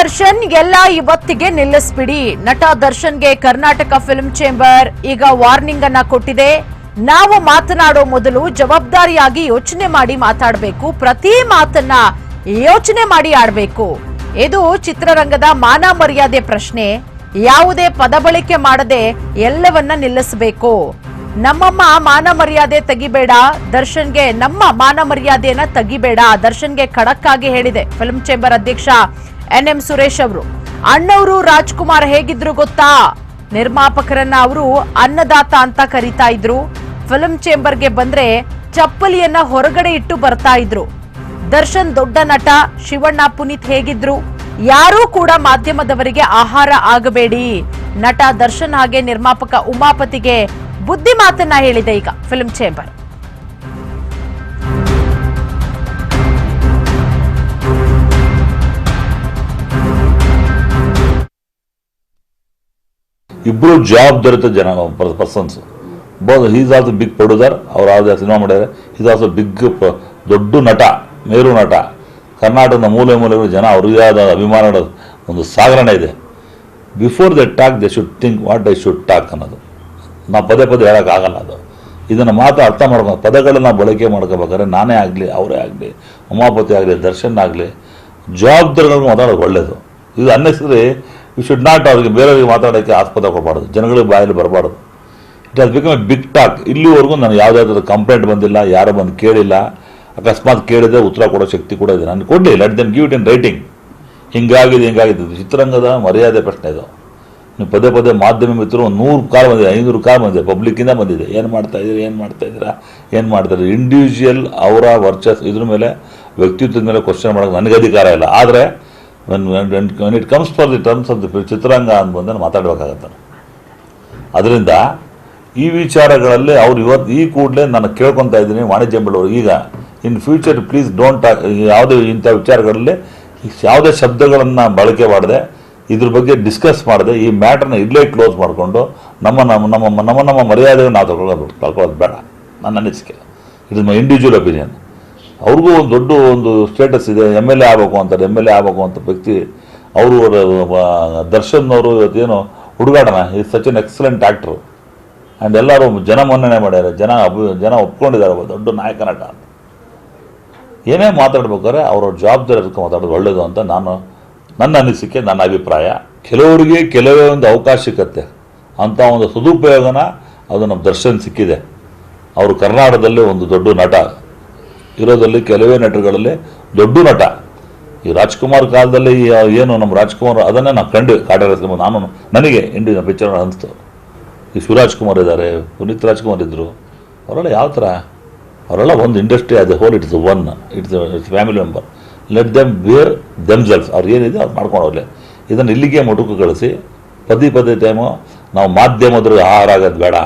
ದರ್ಶನ್ ಎಲ್ಲ ಇವತ್ತಿಗೆ ನಿಲ್ಲಿಸ್ಬಿಡಿ. ನಟ ದರ್ಶನ್ಗೆ ಕರ್ನಾಟಕ ಫಿಲ್ಮ್ ಚೇಂಬರ್ ಈಗ ವಾರ್ನಿಂಗ್ ಅನ್ನ ಕೊಟ್ಟಿದೆ. ನಾವು ಮಾತನಾಡೋ ಮೊದಲು ಜವಾಬ್ದಾರಿಯಾಗಿ ಯೋಚನೆ ಮಾಡಿ ಮಾತಾಡಬೇಕು. ಪ್ರತಿ ಮಾತನ್ನ ಯೋಚನೆ ಮಾಡಿ ಆಡಬೇಕು. ಇದು ಚಿತ್ರರಂಗದ ಮಾನ ಮರ್ಯಾದೆ ಪ್ರಶ್ನೆ. ಯಾವುದೇ ಪದ ಬಳಕೆ ಮಾಡದೆ ಎಲ್ಲವನ್ನ ನಿಲ್ಲಿಸಬೇಕು. ನಮ್ಮಮ್ಮ ಮಾನ ಮರ್ಯಾದೆ ತೆಗಿಬೇಡ. ದರ್ಶನ್ಗೆ ನಮ್ಮ ಮಾನ ಮರ್ಯಾದೆಯನ್ನ ತೆಗಿಬೇಡ. ದರ್ಶನ್ಗೆ ಖಡಕ್ ಆಗಿ ಹೇಳಿದೆ. ಫಿಲ್ಮ್ ಚೇಂಬರ್ ಅಧ್ಯಕ್ಷ ಎನ್ ಎಂ ಸುರೇಶ್ ಅವರು. ಅಣ್ಣವರು ರಾಜ್ಕುಮಾರ್ ಹೇಗಿದ್ರು ಗೊತ್ತಾ? ನಿರ್ಮಾಪಕರನ್ನ ಅವರು ಅನ್ನದಾತ ಅಂತ ಕರಿತಾ ಇದ್ರು. ಫಿಲ್ಮ್ ಚೇಂಬರ್ಗೆ ಬಂದ್ರೆ ಚಪ್ಪಲಿಯನ್ನ ಹೊರಗಡೆ ಇಟ್ಟು ಬರ್ತಾ ಇದ್ರು. ದರ್ಶನ್ ದೊಡ್ಡ ನಟ, ಶಿವಣ್ಣ ಪುನೀತ್ ಹೇಗಿದ್ರು? ಯಾರೂ ಕೂಡ ಮಾಧ್ಯಮದವರಿಗೆ ಆಹಾರ ಆಗಬೇಡಿ. ನಟ ದರ್ಶನ್ ಹಾಗೆ ನಿರ್ಮಾಪಕ ಉಮಾಪತಿಗೆ ಬುದ್ಧಿ ಮಾತನ್ನ ಹೇಳಿದೆ ಈಗ ಫಿಲ್ಮ್ ಚೇಂಬರ್. ಇಬ್ಬರು ಜವಾಬ್ದಾರಿತ ಜನ persons both is also big producer ಅವ್ರು ಯಾವುದೇ ಸಿನಿಮಾ ಮಾಡಿದ್ದಾರೆ ಈಸ್ ಆಲ್ಸೋ ಬಿಗ್ ದೊಡ್ಡ ನಟ, ಮೇರು ನಟ. ಕರ್ನಾಟಕದ ಮೂಲೆ ಮೂಲೆಗಳು ಜನ ಅವ್ರಿಗೆ ಆದ ಅಭಿಮಾನದ ಒಂದು ಸಾಗರಣೆ ಇದೆ. Before the talk they should think what I should talk ಅನ್ನೋದು. ನಾವು ಪದೇ ಪದೇ ಹೇಳೋಕ್ಕಾಗಲ್ಲ ಅದು. ಇದನ್ನು ಮಾತು ಅರ್ಥ ಮಾಡ್ಕೊಂಡು ಪದಗಳನ್ನ ಬಳಕೆ ಮಾಡ್ಕೋಬೇಕಾದ್ರೆ ನಾನೇ ಆಗಲಿ, ಅವರೇ ಆಗಲಿ, ಉಮಾಪತಿ ಆಗಲಿ, ದರ್ಶನ್ ಆಗಲಿ ಜವಾಬ್ದಾರಿಗಳನ್ನು ಮಾತಾಡೋದು ಒಳ್ಳೆಯದು ಇದು ಅನ್ನೆಸರಿ ಯು ಶುಡ್ ನಾಟ್ ಅವ್ರಿಗೆ ಬೇರೆಯವ್ರಿಗೆ ಮಾತಾಡೋಕ್ಕೆ ಆಸ್ಪದ ಕೊಡಬಾರ್ದು. ಜನಗಳಿಗೆ ಬಾಯಲ್ಲಿ ಬರಬಾರ್ದು. It has become a big talk ಇಲ್ಲಿವರೆಗೂ ನಾನು ಯಾವುದಾದ್ರೂ ಕಂಪ್ಲೇಂಟ್ ಬಂದಿಲ್ಲ, ಯಾರು ಬಂದು ಕೇಳಿಲ್ಲ, ಅಕಸ್ಮಾತ್ ಕೇಳಿದ್ರೆ ಉತ್ತರ ಕೊಡೋ ಶಕ್ತಿ ಕೂಡ ಇದೆ. ನಾನು ಕೊಡಲಿ let then give it in writing ಹಿಂಗಾಗಿದೆ ಹಿಂಗಾಗಿದೆ. ಚಿತ್ರರಂಗದ ಮರ್ಯಾದೆ ಪ್ರಶ್ನೆ ಇದು. ನೀವು ಪದೇ ಪದೇ ಮಾಧ್ಯಮ ಮಿತ್ರರು ಒಂದು ನೂರು ಕಾಲ್ ಬಂದಿದೆ, ಐನೂರು ಕಾಲ್ ಬಂದಿದೆ ಪಬ್ಲಿಕ್ಕಿಂದ ಬಂದಿದೆ. ಏನು ಮಾಡ್ತಾ ಇದ್ದೀರಿ, ಏನು ಮಾಡ್ತಾ ಇದ್ದೀರಾ, ಏನು ಮಾಡ್ತಾರೆ ಇಂಡಿವಿಜುವಲ್ ಅವರ ವರ್ಚಸ್ ಇದ್ರ ಮೇಲೆ ವ್ಯಕ್ತಿತ್ವದ ಮೇಲೆ ಕ್ವಶನ್ ಮಾಡೋಕ್ಕೆ ನನಗೆ ಅಧಿಕಾರ ಇಲ್ಲ. ಆದರೆ when it comes for the terms of the ಚಿತ್ರರಂಗ ಅಂತ ಮಾತಾಡಬೇಕಾಗತ್ತೆ ಅದರಿಂದ ಈ ವಿಚಾರಗಳಲ್ಲಿ ಅವ್ರು ಇವತ್ತು ಈ ಕೂಡಲೇ ನಾನು ಕೇಳ್ಕೊತಾ ಇದ್ದೀನಿ ವಾಣಿಜ್ಯ ಬೆಳವರು ಈಗ ಇನ್ ಫ್ಯೂಚರ್ ಪ್ಲೀಸ್ ಡೋಂಟ್ ಯಾವುದೇ ಇಂಥ ವಿಚಾರಗಳಲ್ಲಿ ಯಾವುದೇ ಶಬ್ದಗಳನ್ನು ಬಳಕೆ ಮಾಡದೆ, ಇದ್ರ ಬಗ್ಗೆ ಡಿಸ್ಕಸ್ ಮಾಡದೆ, ಈ ಮ್ಯಾಟ್ರನ್ನ ಇಲ್ಲೇ ಕ್ಲೋಸ್ ಮಾಡಿಕೊಂಡು ನಮ್ಮ ನಮ್ಮ ನಮ್ಮ ನಮ್ಮ ನಮ್ಮ ಮರ್ಯಾದೆಗಳನ್ನ ನಾವು ತಗೊಳ್ಳೋದು ಬೇಡ. ನನ್ನ ಅನಿಸಿಕೆ. It is my individual opinion ಅವ್ರಿಗೂ ಒಂದು ದೊಡ್ಡ ಒಂದು ಸ್ಟೇಟಸ್ ಇದೆ ಎಂ ಎಲ್ ಎ ಆಗಬೇಕು ಅಂತಾರೆ ಎಂ ಎಲ್ ಎ ಆಗಬೇಕು ಅಂತ ವ್ಯಕ್ತಿ, ಅವರು ದರ್ಶನ್ ಅವರು ಇವತ್ತೇನು ಹುಡುಗಾಟನ ಈ such an excellent actor and ಎಲ್ಲರೂ ಜನ ಮನ್ನಣೆ ಮಾಡ್ಯಾರ, ಜನ ಅಭಿ, ಜನ ಒಪ್ಕೊಂಡಿದ್ದಾರೆ ದೊಡ್ಡ ನಾಯಕ ನಟ ಅಂತ. ಏನೇ ಮಾತಾಡ್ಬೇಕಾದ್ರೆ ಅವ್ರವ್ರ ಜವಾಬ್ದಾರಿ ಇರ್ಕೊಂಡು ಮಾತಾಡೋದು ಒಳ್ಳೆಯದು ಅಂತ ನಾನು, ನನ್ನ ಅನಿಸಿಕೆ, ನನ್ನ ಅಭಿಪ್ರಾಯ. ಕೆಲವರಿಗೆ ಕೆಲವೇ ಒಂದು ಅವಕಾಶ ಸಿಕ್ಕತ್ತೆ ಅಂಥ ಒಂದು ಸದುಪಯೋಗನ ಅದು ನಮ್ಮ ದರ್ಶನ್ ಸಿಕ್ಕಿದೆ. ಅವರು ಕರ್ನಾಟಕದಲ್ಲೇ ಒಂದು ದೊಡ್ಡ ನಟ. ಇರೋದಲ್ಲಿ ಕೆಲವೇ ನಟರುಗಳಲ್ಲಿ ದೊಡ್ಡ ನಟ. ಈ ರಾಜ್ಕುಮಾರ್ ಕಾಲದಲ್ಲಿ ಏನು ನಮ್ಮ ರಾಜ್ಕುಮಾರ್, ಅದನ್ನೇ ನಾನು ಕಂಡು ಕಾಟೇರ ನಾನು ನನಗೆ ಇಂಡಿಯನ್ ಪಿಕ್ಚರ್ ಅನಿಸ್ತು. ಈ ಶಿವರಾಜ್ ಕುಮಾರ್ ಇದ್ದಾರೆ, ಪುನೀತ್ ರಾಜ್ಕುಮಾರ್ ಇದ್ದರು ಅವರೆಲ್ಲ ಯಾವ ಥರ? ಅವರೆಲ್ಲ ಒಂದು ಇಂಡಸ್ಟ್ರಿ, ಅದು whole it's one it's it's family member let them where themselves ಅವ್ರು ಏನಿದೆ ಅವ್ರು ಮಾಡ್ಕೊಂಡು ಹೋಗಲಿ. ಇದನ್ನು ಇಲ್ಲಿಗೆ ಮುಟುಕು ಕಳಿಸಿ, ಪದೇ ಪದೇ ಟೈಮು ನಾವು ಮಾಧ್ಯಮದ್ರಿಗೆ ಆಹಾರ ಆಗೋದು ಬೇಡ.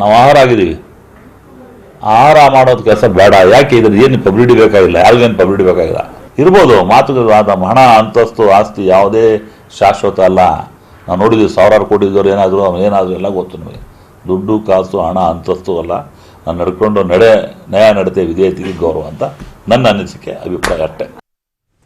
ನಾವು ಆಹಾರ ಆಗಿದ್ದೀವಿ. ಆಹಾರ ಮಾಡೋದು ಕೆಲಸ ಬೇಡ. ಯಾಕೆ ಇದ್ರ ಏನು ಪಬ್ಲಿಟಿ ಬೇಕಾಗಿಲ್ಲ? ಯಾರಿಗೇನು ಪಬ್ಲಿಟಿ ಬೇಕಾಗಿಲ್ಲ? ಇರ್ಬೋದು ಮಾತುಕತೆ ಹಣ ಅಂತಸ್ತು, ಆಸ್ತಿ ಯಾವುದೇ ಶಾಶ್ವತ ಅಲ್ಲ. ನಾವು ನೋಡಿದ್ವಿ ಸಾವಿರಾರು ಕೋಟಿ ಇದ್ದವ್ರು ಏನಾದರೂ ಏನಾದರೂ ಎಲ್ಲ ಗೊತ್ತು ನಮಗೆ. ದುಡ್ಡು, ಕಾಸು, ಹಣ, ಅಂತಸ್ತು ಅಲ್ಲ. ನಾನು ನಡ್ಕೊಂಡು ನಡೆ ನಯ ನಡತೆ, ವಿಧೇಯತೆಗೆ ಗೌರವ ಅಂತ ನನ್ನ ಅನಿಸಿಕೆ, ಅಭಿಪ್ರಾಯ ಅಷ್ಟೇ.